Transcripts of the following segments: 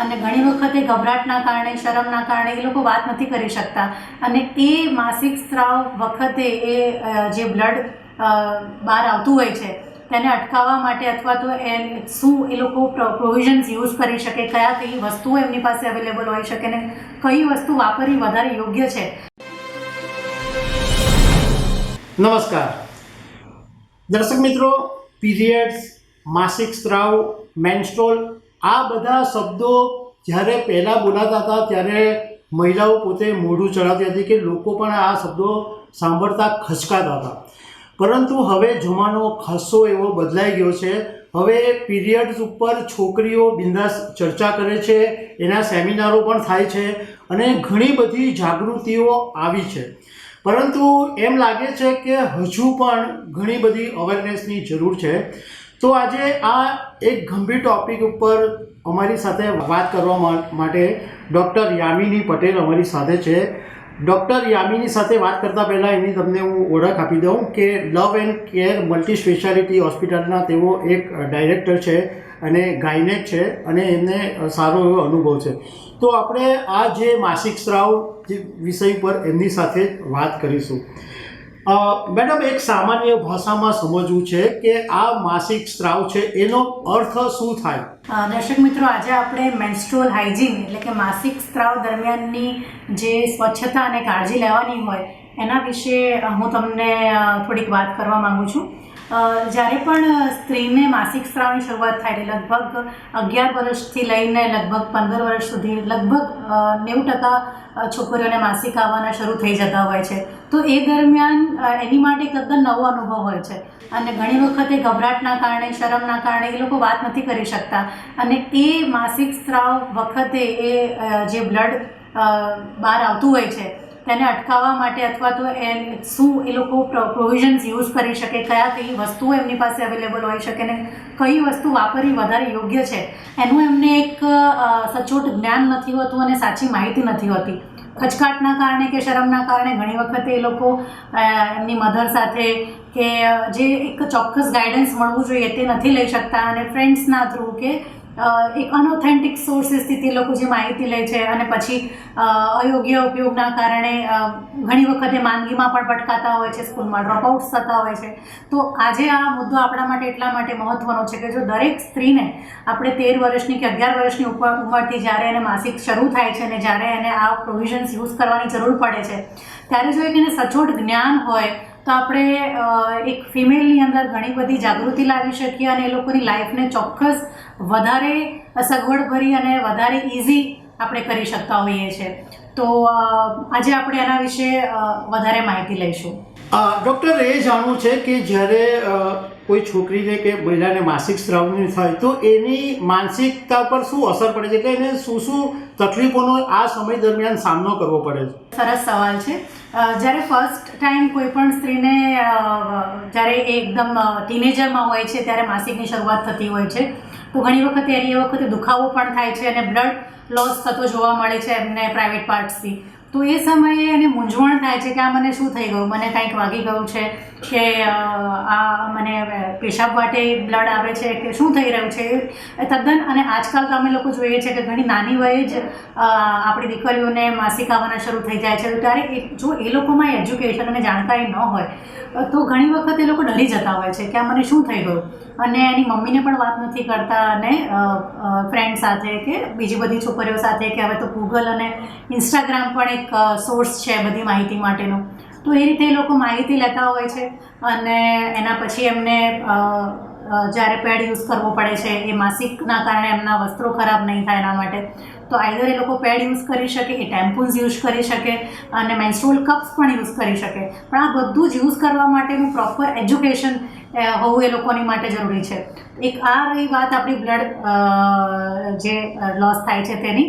અને ઘણી વખતે ગભરાટના કારણે, શરમના કારણે એ લોકો વાત નથી કરી શકતા. અને એ માસિક સ્ત્રાવ વખતે એ જે બ્લડ બહાર આવતું હોય છે, તેને અટકાવવા માટે અથવા તો એ શું એ લોકો પ્રોવિઝન્સ યુઝ કરી શકે, કયા કઈ વસ્તુઓ એમની પાસે અવેલેબલ હોઈ શકે ને કઈ વસ્તુ વાપરવી વધારે યોગ્ય છે. નમસ્કાર. દર્શક મિત્રો, પીરિયડ્સ, માસિક સ્ત્રાવ, મેન્સ્ટ્રોલ આ બધા શબ્દો જ્યારે પહેલાં બોલાતા હતા, ત્યારે મહિલાઓ પોતે મોઢું ચડાવતી હતી કે લોકો પણ આ શબ્દો સાંભળતા ખચકાતા હતા. પરંતુ હવે જમાનો ખાસો એવો બદલાઈ ગયો છે. હવે પીરિયડ્સ ઉપર છોકરીઓ બિંદાસ ચર્ચા કરે છે, એના સેમિનારો પણ થાય છે અને ઘણી બધી જાગૃતિઓ આવી છે. પરંતુ એમ લાગે છે કે હજુ પણ ઘણી બધી અવેરનેસની જરૂર છે. તો આજે આ એક ગંભીર ટોપિક ઉપર અમારી સાથે વાત કરવા માટે ડૉક્ટર યામિની પટેલ અમારી સાથે છે. ડૉક્ટર યામિની સાથે વાત કરતાં પહેલાં એની તમને હું ઓળખ આપી દઉં કે love and care multi speciality હોસ્પિટલના તેઓ એક ડાયરેક્ટર છે અને ગાયનેક છે અને એમને સારો એવો અનુભવ છે. તો આપણે આ જે માસિક સ્ત્રાવ જે વિષય પર એમની સાથે વાત કરીશું. મેડમ, એક સામાન્ય ભાષામાં સમજવું છે કે આ માસિક સ્ત્રાવ છે, એનો અર્થ શું થાય? દર્શક મિત્રો, આજે આપણે મેન્સ્ટ્રોલ હાઇજીન એટલે કે માસિક સ્ત્રાવ દરમિયાનની જે સ્વચ્છતા અને કાળજી લેવાની હોય એના વિશે હું તમને થોડીક વાત કરવા માગું છું. જ્યારે પણ સ્ત્રીને માસિક સ્ત્રાવની શરૂઆત થાય એટલે લગભગ અગિયાર વર્ષથી લઈને લગભગ પંદર વર્ષ સુધી લગભગ નેવું ટકા છોકરીઓને માસિક આવવાના શરૂ થઈ જતા હોય છે. તો એ દરમિયાન એની માટે તદ્દન નવો અનુભવ હોય છે. અને ઘણી વખતે ગભરાટના કારણે, શરમના કારણે એ લોકો વાત નથી કરી શકતા. અને એ માસિક સ્ત્રાવ વખતે એ જે બ્લડ બહાર આવતું હોય છે તેને અટકાવવા માટે અથવા તો એ શું એ લોકો પ્રોવિઝન્સ યુઝ કરી શકે, કયા કઈ વસ્તુઓ એમની પાસે અવેલેબલ હોઈ શકે ને કઈ વસ્તુ વાપરવી વધારે યોગ્ય છે, એનું એમને એક સચોટ જ્ઞાન નથી હોતું અને સાચી માહિતી નથી હોતી. ખચકાટના કારણે કે શરમના કારણે ઘણી વખતે એ લોકો એમની મધર સાથે કે જે એક ચોક્કસ ગાઈડન્સ મળવું જોઈએ તે નથી લઈ શકતા અને ફ્રેન્ડ્સના થ્રુ કે એક અનઓથેન્ટિક સોર્સિસથી તે લોકો જે માહિતી લે છે અને પછી અયોગ્ય ઉપયોગના કારણે ઘણી વખતે માંદગીમાં પણ ભટકાતા હોય છે, સ્કૂલમાં ડ્રોપઆઉટ્સ થતા હોય છે. તો આજે આ મુદ્દો આપણા માટે એટલા માટે મહત્ત્વનો છે કે જો દરેક સ્ત્રીને આપણે તેર વર્ષની કે અગિયાર વર્ષની ઉપર ઉંમરથી જ્યારે એને માસિક શરૂ થાય છે અને જ્યારે એને આ પ્રોવિઝન્સ યુઝ કરવાની જરૂર પડે છે, ત્યારે જો એક એને સચોટ જ્ઞાન હોય તો આપણે એક ફિમેલની અંદર ઘણી બધી જાગૃતિ લાવી શકીએ અને એ લોકોની લાઈફને ચોક્કસ વધારે સગવડભરી અને વધારે ઇઝી આપણે કરી શકતા હોઈએ છીએ. તો આજે આપણે એના વિશે વધારે માહિતી લઈશું. ડૉક્ટર એ જાણવું છે કે જ્યારે કોઈ છોકરીને કે મહિલાને માસિક સ્ત્રાવની થાય, તો એની માનસિકતા પર શું અસર પડે છે? કે એને શું શું તકલીફોનો આ સમય દરમિયાન સામનો કરવો પડે છે? સરસ સવાલ છે. જ્યારે ફર્સ્ટ ટાઈમ કોઈ પણ સ્ત્રીને જ્યારે એકદમ ટીનેજરમાં હોય છે, ત્યારે માસિકની શરૂઆત થતી હોય છે. તો ઘણી વખત એ વખતે દુખાવો પણ થાય છે અને બ્લડ લોસ થતો જોવા મળે છે એમને પ્રાઇવેટ પાર્ટ્સથી તો એ સમયે એને મૂંઝવણ થાય છે કે આ મને શું થઈ ગયું? મને કંઈક વાગી ગયું છે કે આ મને પેશાબ માટે બ્લડ આવે છે કે શું થઈ રહ્યું છે? એ તદ્દન અને આજકાલ તો અમે લોકો જોઈએ છે કે ઘણી નાની વયે જ આપણી દીકરીઓને માસિક આવવાના શરૂ થઈ જાય છે. ત્યારે જો એ લોકોમાં એજ્યુકેશન અને જાણકારી ન હોય, તો ઘણી વખત એ લોકો ડરી જતા હોય છે કે આ મને શું થઈ ગયું? અને એની મમ્મીને પણ વાત નથી કરતા અને ફ્રેન્ડ સાથે કે બીજી બધી છોકરીઓ સાથે કે હવે તો ગૂગલ અને ઇન્સ્ટાગ્રામ પણ એક સોર્સ છે બધી માહિતી માટેનો. તો એ રીતે એ લોકો માહિતી લેતા હોય છે અને એના પછી એમને જ્યારે પેડ યુઝ કરવો પડે છે એ માસિકના કારણે એમના વસ્ત્રો ખરાબ નહીં થાય એના માટે. તો આઈધર એ લોકો પેડ યુઝ કરી શકે એ ટેમ્પૂન્સ યુઝ કરી શકે અને મેન્સ્ટ્રોલ કપ્સ પણ યુઝ કરી શકે. પણ આ બધું જ યુઝ કરવા માટેનું પ્રોપર એજ્યુકેશન હોવું એ લોકોની માટે જરૂરી છે. એક આ રહી વાત આપણી બ્લડ જે લોસ થાય છે તેની.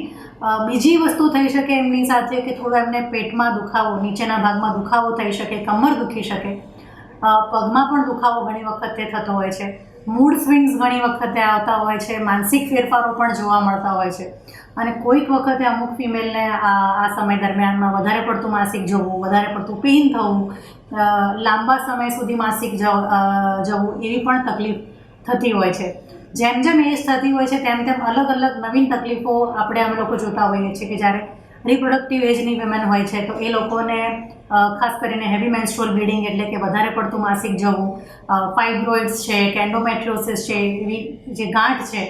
બીજી વસ્તુ થઈ શકે એમની સાથે કે થોડો એમને પેટમાં દુખાવો, નીચેના ભાગમાં દુખાવો થઈ શકે, કમર દુખી શકે. પગમાં પણ દુખાવો ઘણી વખતે થતો હોય છે. મૂડ સ્વિંગ્સ ઘણી વખતે આવતા હોય છે, માનસિક ફેરફારો પણ જોવા મળતા હોય છે. અને કોઈક વખતે અમુક ફિમેલને આ સમય દરમિયાનમાં વધારે પડતું માસિક જવું, વધારે પડતું પેઇન થવું લાંબા સમય સુધી માસિક જવ- એવી પણ તકલીફ થતી હોય છે. જેમ જેમ એજ થતી હોય છે, તેમ તેમ અલગ અલગ નવીન તકલીફો આપણે અમે લોકો જોતા હોઈએ છીએ કે જ્યારે રિપ્રોડક્ટિવ એજની વિમેન હોય છે, તો એ લોકોને ખાસ કરીને હેવી મેન્સ્ટ્રોલ બ્લીડિંગ એટલે કે વધારે પડતું માસિક જવું ફાઇબ્રોઇડ્સ છે કે એન્ડોમેટ્રિયોસિસ છે, એવી જે ગાંઠ છે,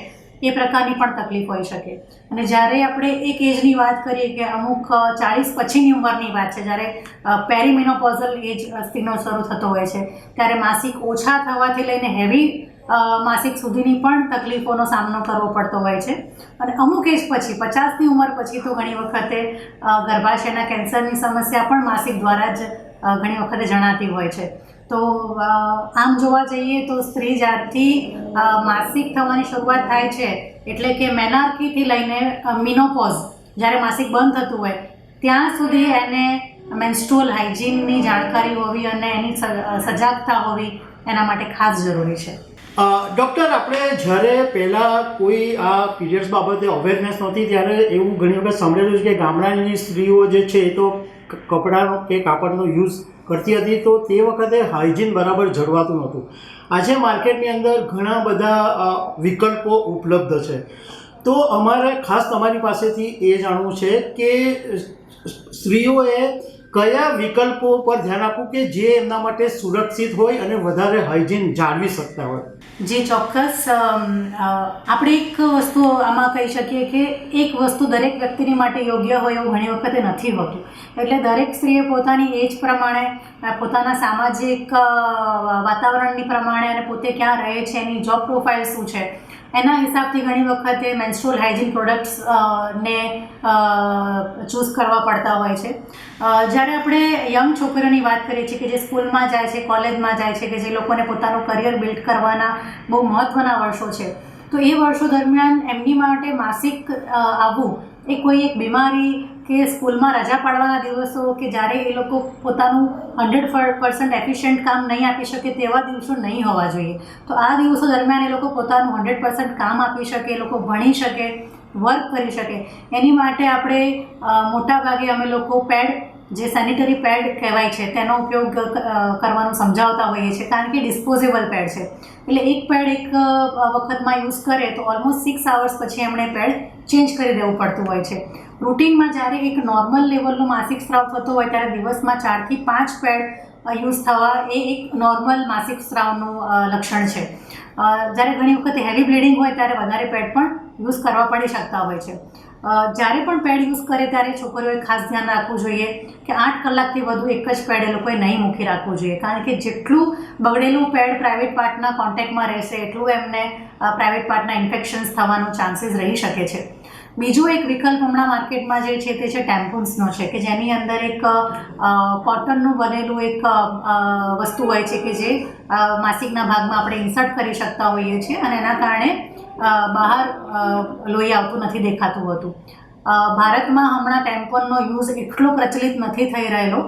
એ પ્રકારની પણ તકલીફ હોઈ શકે. અને જ્યારે આપણે એક એજની વાત કરીએ કે અમુક ચાળીસ પછીની ઉંમરની વાત છે, જ્યારે પેરીમિનોપોઝલ એજ સ્ત્રીનો શરૂ થતો હોય છે, ત્યારે માસિક ઓછા થવાથી લઈને હેવી માસિક સુધીની પણ તકલીફોનો સામનો કરવો પડતો હોય છે. અને અમુક એજ પછી, પચાસની ઉંમર પછી તો ઘણી વખતે ગર્ભાશયના કેન્સરની સમસ્યા પણ માસિક દ્વારા જ ઘણી વખતે જણાતી હોય છે. તો આમ જોવા જઈએ તો સ્ત્રી જાતથી માસિક થવાની શરૂઆત થાય છે એટલે કે મેનાર્કીથી લઈને મિનોપોઝ જ્યારે માસિક બંધ થતું હોય, ત્યાં સુધી એને મેન્સ્ટ્રુઅલ હાઇજીનની જાણકારી હોવી અને એની સજાગતા હોવી એના માટે ખાસ જરૂરી છે. ડૉક્ટર, આપણે જ્યારે પહેલાં કોઈ આ પીરિયડ્સ બાબતે અવેરનેસ નહોતી, ત્યારે એવું ઘણી વખત સાંભળેલું છે કે ગામડાની સ્ત્રીઓ જે છે એ તો કપડાનો કે કાપડનો યુઝ કરતી હતી, તો તે વખતે હાઇજીન બરાબર જળવાતું નહોતું. આજે માર્કેટની અંદર ઘણા બધા વિકલ્પો ઉપલબ્ધ છે. તો અમારે ખાસ તમારી પાસેથી એ જાણવું છે કે સ્ત્રીઓએ કયા વિકલ્પો પર ધ્યાન આપવું કે જે એમના માટે સુરક્ષિત હોય અને વધારે હાઇજીન જાળવી શકતા હોય? જે, ચોક્કસ. આપણે એક વસ્તુ આમાં કહી શકીએ કે એક વસ્તુ દરેક વ્યક્તિની માટે યોગ્ય હોય એવું ઘણી વખતે નથી હોતું. એટલે દરેક સ્ત્રીએ પોતાની એજ પ્રમાણે પોતાના સામાજિક વાતાવરણની પ્રમાણે અને પોતે ક્યાં રહે છે, એની જોબ પ્રોફાઇલ શું છે એના હિસાબથી ઘણી વખતે મેન્સ્ટ્રોલ હાઇજીન પ્રોડક્ટ્સ ને ચૂઝ કરવા પડતા હોય છે. જ્યારે આપણે યંગ છોકરીઓની વાત કરીએ છીએ કે જે સ્કૂલમાં જાય છે, કોલેજમાં જાય છે કે જે લોકોને પોતાનું કરિયર બિલ્ડ કરવાના બહુ મહત્ત્વના વર્ષો છે, તો એ વર્ષો દરમિયાન એમની માટે માસિક આવવું એ કોઈ એક બીમારી કે સ્કૂલમાં રજા પાડવાના દિવસો કે જ્યારે એ લોકો પોતાનું હંડ્રેડ પર્સન્ટ એફિશિયન્ટ કામ નહીં આપી શકે તેવા દિવસો નહીં હોવા જોઈએ. તો આ દિવસો દરમિયાન એ લોકો પોતાનું હંડ્રેડ પર્સન્ટ કામ આપી શકે, એ લોકો ભણી શકે, વર્ક કરી શકે. એની માટે આપણે મોટાભાગે અમે લોકો પેડ જે સેનિટરી પેડ કહેવાય છે, તેનો ઉપયોગ કરવાનું સમજાવતા હોઈએ છીએ, કારણ કે ડિસ્પોઝેબલ પેડ છે. એટલે એક પેડ એક વખતમાં યુઝ કરે તો ઓલમોસ્ટ સિક્સ આવર્સ પછી એમણે પેડ ચેન્જ કરી દેવું પડતું હોય છે. રૂટિનમાં જ્યારે એક નોર્મલ લેવલનો માસિક સ્ત્રાવ થતો હોય, ત્યારે દિવસમાં ચારથી પાંચ પેડ યુઝ થવા એ એક નોર્મલ માસિક સ્ત્રાવનું લક્ષણ છે. જ્યારે ઘણી વખત હેવી બ્લીડિંગ હોય, ત્યારે વધારે પેડ પણ યુઝ કરવા પડી શકતા હોય છે. જ્યારે પણ પેડ યુઝ કરે ત્યારે છોકરીઓએ ખાસ ધ્યાન રાખવું જોઈએ કે આઠ કલાકથી વધુ એક જ પેડ એ લોકોએ નહીં મૂકી રાખવું જોઈએ. કારણ કે જેટલું બગડેલું પેડ પ્રાઇવેટ પાર્ટના કોન્ટેક્ટમાં રહેશે, એટલું એમને પ્રાઇવેટ પાર્ટના ઇન્ફેક્શન્સ થવાનો ચાન્સીસ રહી શકે છે. બીજો એક વિકલ્પ હમણાં માર્કેટમાં જે છે તે છે ટેમ્પોન્સનો છે, કે જેની અંદર એક કોટનનું બનેલું એક વસ્તુ હોય છે કે જે માસિકના ભાગમાં આપણે ઇન્સર્ટ કરી શકતા હોઈએ છીએ અને એના કારણે બહાર લોહી આવતું નથી દેખાતું હોતું. ભારતમાં હમણાં ટેમ્પોનનો યુઝ એટલો પ્રચલિત નથી થઈ રહેલો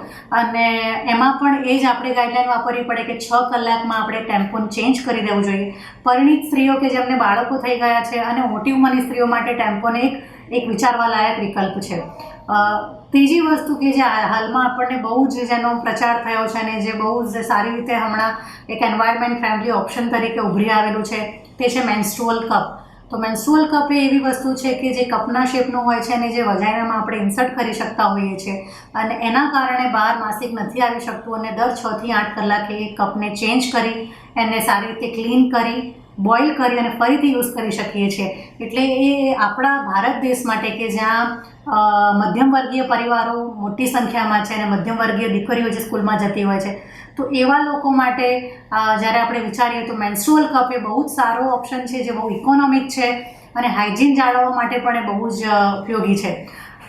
અને એમાં પણ એ જ આપણે ગાઈડલાઈન વાપરવી પડે કે છ કલાકમાં આપણે ટેમ્પોન ચેન્જ કરી દેવું જોઈએ. પરિણીત સ્ત્રીઓ કે જેમને બાળકો થઈ ગયા છે અને મોટી ઉંમરની સ્ત્રીઓ માટે ટેમ્પોન એક એક વિચારવા લાયક વિકલ્પ છે. ત્રીજી વસ્તુ કે જે હાલમાં આપણને બહુ જ જેનો પ્રચાર થયો છે અને જે બહુ જ સારી રીતે હમણાં એક એન્વાયરમેન્ટ ફ્રેન્ડલી ઓપ્શન તરીકે ઉભરી આવેલું છે, તે છે મેન્સ્ટ્રુઅલ કપ તો મેન્સ્ટ્રુઅલ કપ એ એવી વસ્તુ છે કે જે કપના શેપનું હોય છે અને જે વજાયનામાં આપણે ઇન્સર્ટ કરી શકતા હોઈએ છીએ. અને એના કારણે બહાર માસિક નથી આવી શકતું અને દર છથી આઠ કલાકે એ કપને ચેન્જ કરી, એને સારી રીતે ક્લીન કરી બોઇલ કરી અને ફરીથી યુઝ કરી શકીએ છીએ. એટલે એ આપણા ભારત દેશ માટે કે જ્યાં મધ્યમવર્ગીય મધ્યમ વર્ગીય પરિવારો મોટી સંખ્યામાં છે અને મધ્યમ વર્ગીય દીકરીઓ જે સ્કૂલમાં જતી હોય છે, તો એવા લોકો માટે જ્યારે આપણે વિચારીએ તો મેન્સ્ટ્રુઅલ કપ એ બહુ જ સારો ઓપ્શન છે, જે બહુ ઇકોનોમિક છે અને હાઇજીન જાળવવા માટે પણ એ બહુ જ ઉપયોગી છે.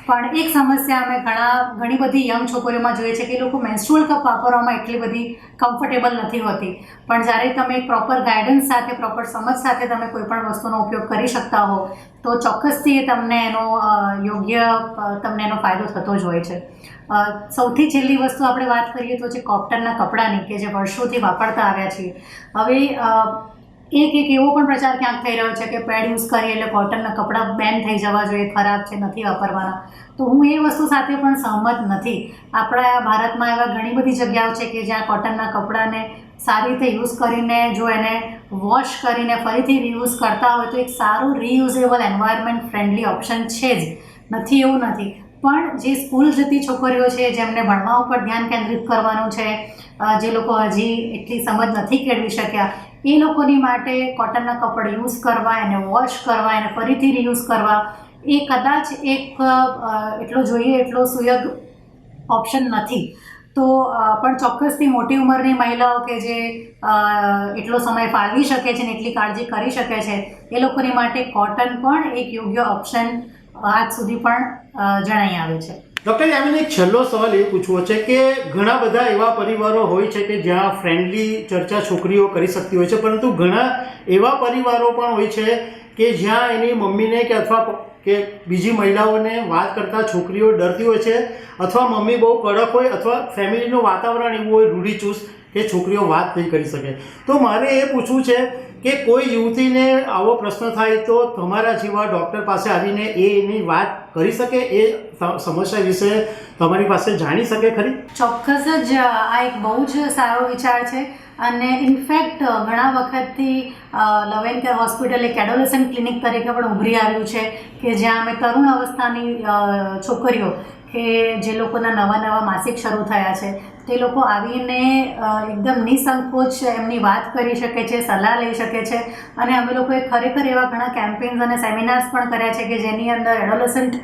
પણ એક સમસ્યા અમે ઘણા, ઘણી બધી યંગ છોકરીઓમાં જોઈએ છે કે એ લોકો મેન્સ્ટ્રુઅલ કપ વાપરવામાં એટલી બધી કમ્ફર્ટેબલ નથી હોતી. પણ જ્યારે તમે પ્રોપર ગાઈડન્સ સાથે પ્રોપર સમજ સાથે તમે કોઈ પણ વસ્તુનો ઉપયોગ કરી શકતા હો, તો ચોક્કસથી એ તમને એનો યોગ્ય તમને એનો ફાયદો થતો જ હોય છે. સૌથી છેલ્લી વસ્તુ આપણે વાત કરીએ તો છે કોટનના કપડાની કે જે વર્ષોથી વાપરતા આવ્યા છીએ. હવે એક એક એવો પણ પ્રચાર ક્યાંક થઈ રહ્યો છે કે પેડ યુઝ કરીએ એટલે કોટનના કપડાં બેન થઈ જવા જોઈએ, ખરાબ છે, નથી વાપરવાના. તો હું એ વસ્તુ સાથે પણ સહમત નથી. આપણા ભારતમાં એવા ઘણી બધી જગ્યાઓ છે કે જ્યાં કોટનના કપડાને સારી રીતે યુઝ કરીને જો એને વોશ કરીને ફરીથી રીયુઝ કરતા હોય તો એક સારું રીયુઝેબલ એન્વાયરમેન્ટ ફ્રેન્ડલી ઓપ્શન છે જ. નથી એવું નથી. પણ જે સ્કૂલ જતી છોકરીઓ છે જેમને ભણવા ઉપર ધ્યાન કેન્દ્રિત કરવાનું છે જે લોકો હજી એટલી સમજ નથી કેળવી શક્યા એ લોકોની માટે કોટનના કપડ યુઝ કરવા, એને વોશ કરવા, એને ફરીથી રીયુઝ કરવા, એ કદાચ એક એટલો જોઈએ એટલો સુયોગ ઓપ્શન નથી. તો પણ ચોક્કસથી મોટી ઉંમરની મહિલાઓ કે જે એટલો સમય ફાળવી શકે છે ને એટલી કાળજી કરી શકે છે, એ લોકોની માટે કોટન પણ એક યોગ્ય ઓપ્શન આજ સુધી પણ જણાઈ આવે છે. ડૉક્ટર યામીને એક છેલ્લો સવાલ એ પૂછવો છે કે ઘણા બધા એવા પરિવારો હોય છે કે જ્યાં ફ્રેન્ડલી ચર્ચા છોકરીઓ કરી શકતી હોય છે, પરંતુ ઘણા એવા પરિવારો પણ હોય છે કે જ્યાં એની મમ્મીને કે અથવા કે બીજી મહિલાઓને વાત કરતા છોકરીઓ ડરતી હોય છે, અથવા મમ્મી બહુ કડક હોય, અથવા ફેમિલીનું વાતાવરણ એવું હોય, રૂઢિચુસ્ત કે છોકરીઓ વાત નહીં કરી શકે. તો મારે એ પૂછવું છે કે કોઈ યુવતીને આવો પ્રશ્ન થાય તો તમારા જેવા ડૉક્ટર પાસે આવીને એની વાત કરી શકે, એ સમસ્યા વિશે તમારી પાસે જાણી શકે ખરી? ચોક્કસ જ આ એક બહુ જ સારો વિચાર છે અને ઇનફેક્ટ ઘણા વખતથી લવ હોસ્પિટલ એક એડોલેસન્ટ ક્લિનિક તરીકે પણ ઉભરી આવ્યું છે કે જ્યાં અમે તરુણ અવસ્થાની છોકરીઓ કે જે લોકોના નવા નવા માસિક શરૂ થયા છે તે લોકો આવીને એકદમ નિસંકોચ એમની વાત કરી શકે છે, સલાહ લઈ શકે છે. અને અમે લોકોએ ખરેખર એવા ઘણા કેમ્પેન્સ અને સેમિનાર્સ પણ કર્યા છે કે જેની અંદર એડોલેસન્ટ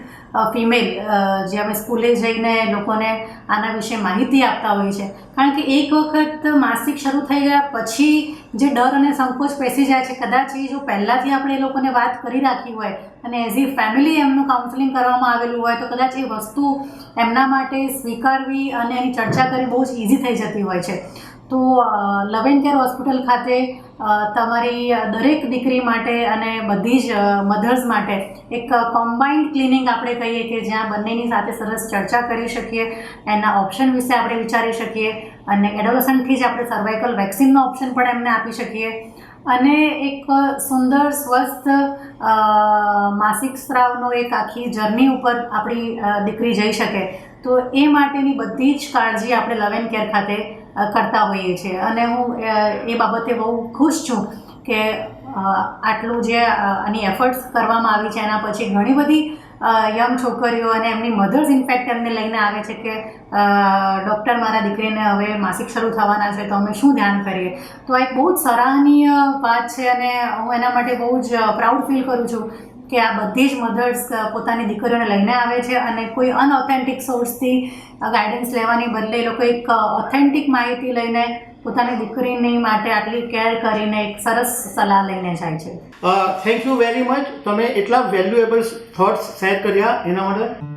ફિમેલ જે અમે સ્કૂલે જઈને લોકોને આના વિશે માહિતી આપતા હોઈએ છે. કારણ કે એક વખત માસિક શરૂ થઈ ગયા પછી જે ડર અને સંકોચ પેસી જાય છે, કદાચ એ જો પહેલાંથી આપણે એ લોકોને વાત કરી રાખી હોય અને એઝ એ ફેમિલી એમનું કાઉન્સેલિંગ કરવામાં આવેલું હોય, તો કદાચ એ વસ્તુ એમના માટે સ્વીકારવી અને એની ચર્ચા કરવી બહુ જ ઇઝી થઈ જતી હોય છે. તો લવ એન્ડ કેર હોસ્પિટલ ખાતે તમારી દરેક દીકરી માટે અને બધી જ મધર્સ માટે એક કોમ્બાઇન્ડ ક્લિનિંગ આપણે કહીએ કે જ્યાં બંનેની સાથે સરસ ચર્ચા કરી શકીએ, એના ઓપ્શન વિશે આપણે વિચારી શકીએ અને એડોલસન્ટથી જ આપણે સર્વાઇકલ વેક્સિનનો ઓપ્શન પણ એમને આપી શકીએ. અને એક સુંદર, સ્વસ્થ માસિક સ્ત્રાવનો એક આખી જર્ની ઉપર આપણી દીકરી જઈ શકે. તો એ માટેની બધી જ કાળજી આપણે લવ એન્ડ કેર ખાતે કરતા હોઈએ છીએ. અને હું એ બાબતે બહુ ખુશ છું કે આટલું જે આની એફર્ટ્સ કરવામાં આવી છે, એના પછી ઘણી બધી યંગ છોકરીઓ અને એમની મધર્સ ઇનફેક્ટ એમને લઈને આવે છે કે ડૉક્ટર મારા દીકરીને હવે માસિક શરૂ થવાના છે, તો અમે શું ધ્યાન કરીએ? તો આ એક બહુ જ સરાહનીય વાત છે અને હું એના માટે બહુ જ પ્રાઉડ ફીલ કરું છું કે આ બધી જ મધર્સ પોતાની દીકરીઓને લઈને આવે છે અને કોઈ અનઓથેન્ટિક સોર્સથી ગાઈડન્સ લેવાની બદલે એ લોકો એક ઓથેન્ટિક માહિતી લઈને પોતાની દીકરીની માટે આટલી કેર કરીને એક સરસ સલાહ લઈને જાય છે. થેન્ક યુ વેરી મચ તમે એટલા વેલ્યુએબલ થોટ્સ શેર કર્યા એના માટે.